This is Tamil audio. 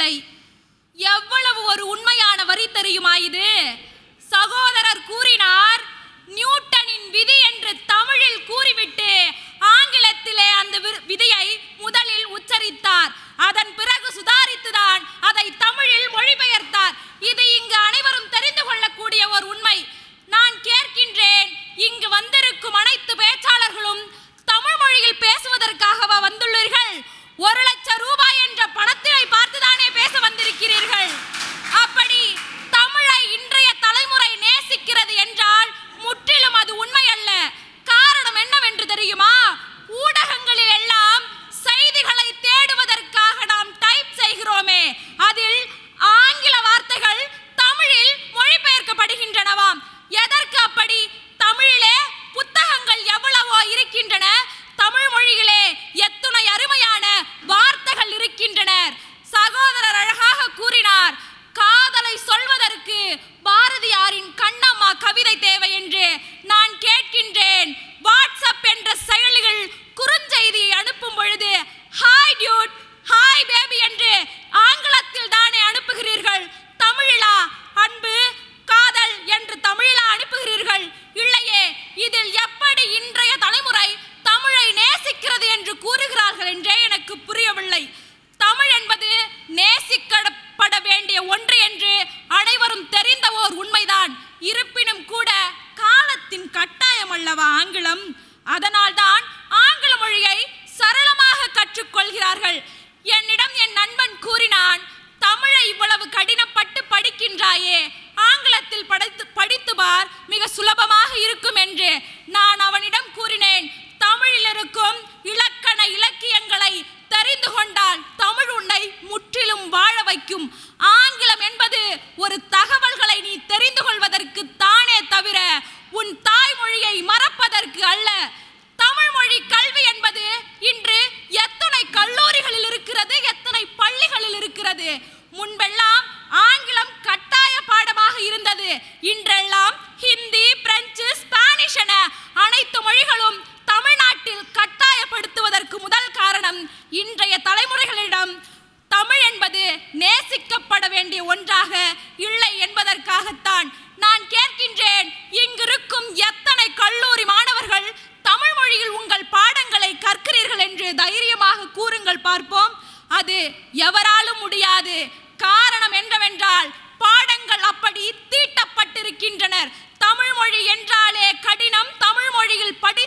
கூறவில்லை எவ்வளவு ஒரு உண்மையான வரி தெரியுமா இது? சகோதரர் கூறினார் நியூட்டனின் விதி என்று தமிழில் கூறிவிட்டு ஆங்கிலத்திலே அந்த விதியை முதலில் உச்சரித்தார். அதன் பிறகு சுதாரித்துதான் அதை தமிழில் மொழிபெயர்த்தார். இது இங்கு அனை தெரிந்து கொள்ளக்கூடிய ஒரு உண்மை நான் கேட்கின்றேன் இங்கு வந்திருக்கும் அனைத்து பேச்சாளர்களும் தமிழ் மொழியில் பேசுவதற்காகவா வந்துள்ளீர்கள் ஒரு லட்சம் ரூபாய் என்ற பணத்தினை பார்த்துதானே பேச வந்திருக்கிறீர்கள் அப்படி தமிழை இன்றைய தலைமுறை நேசிக்கிறது என்றால் முற்றிலும் அது உண்மை அல்ல. காரணம் என்னவென்று தெரியுமா? கட்டாயம் அல்லவா ஆங்கிலம்? அதனால்தான் ஆங்கில மொழியை சரளமாக கற்றுக்கொள்கிறார்கள். என்னிடம் என் நண்பன் கூறினான் தமிழை இவ்வளவு கடினப்பட்டு படிக்கின்றாயே ஆங்கிலத்தில் படித்து படித்து பார் மிக சுலபமாக இருக்கும் என்று. நான் அவனிடம் கூறினேன் தமிழில் இருக்கும் இலக்கண இலக்கியங்களை தெரிந்து கொண்டால் தமிழ் உன்னை முற்றிலும் வாழ வைக்கும். ஆ அல்ல. தமிழ் மொழி கல்வி என்பது இன்று எத்தனை கல்லூரிகளில் இருக்கிறது எத்தனை பள்ளிகளில் இருக்கிறது. முன்பெல்லாம் ஆங்கிலம் கட்டாய பாடமாக இருந்தது. இன்றெல்லாம் ஹிந்தி பிரெஞ்சு ஸ்பானிஷ் என அனைத்து மொழிகளும் தமிழ்நாட்டில் கட்டாயப்படுத்துவதற்கு முதல் காரணம் இன்றைய தலைமுறைகளிடம் தமிழ் என்பது நேசிக்கப்பட வேண்டிய ஒன்றாக என்று தைரியமாக கூறுங்கள் பார்ப்போம். அது எவராலும் முடியாது. காரணம் என்னவென்றால் பாடங்கள் அப்படி தீட்டப்பட்டிருக்கின்றனர். தமிழ் மொழி என்றாலே கடினம். தமிழ் மொழியில் படி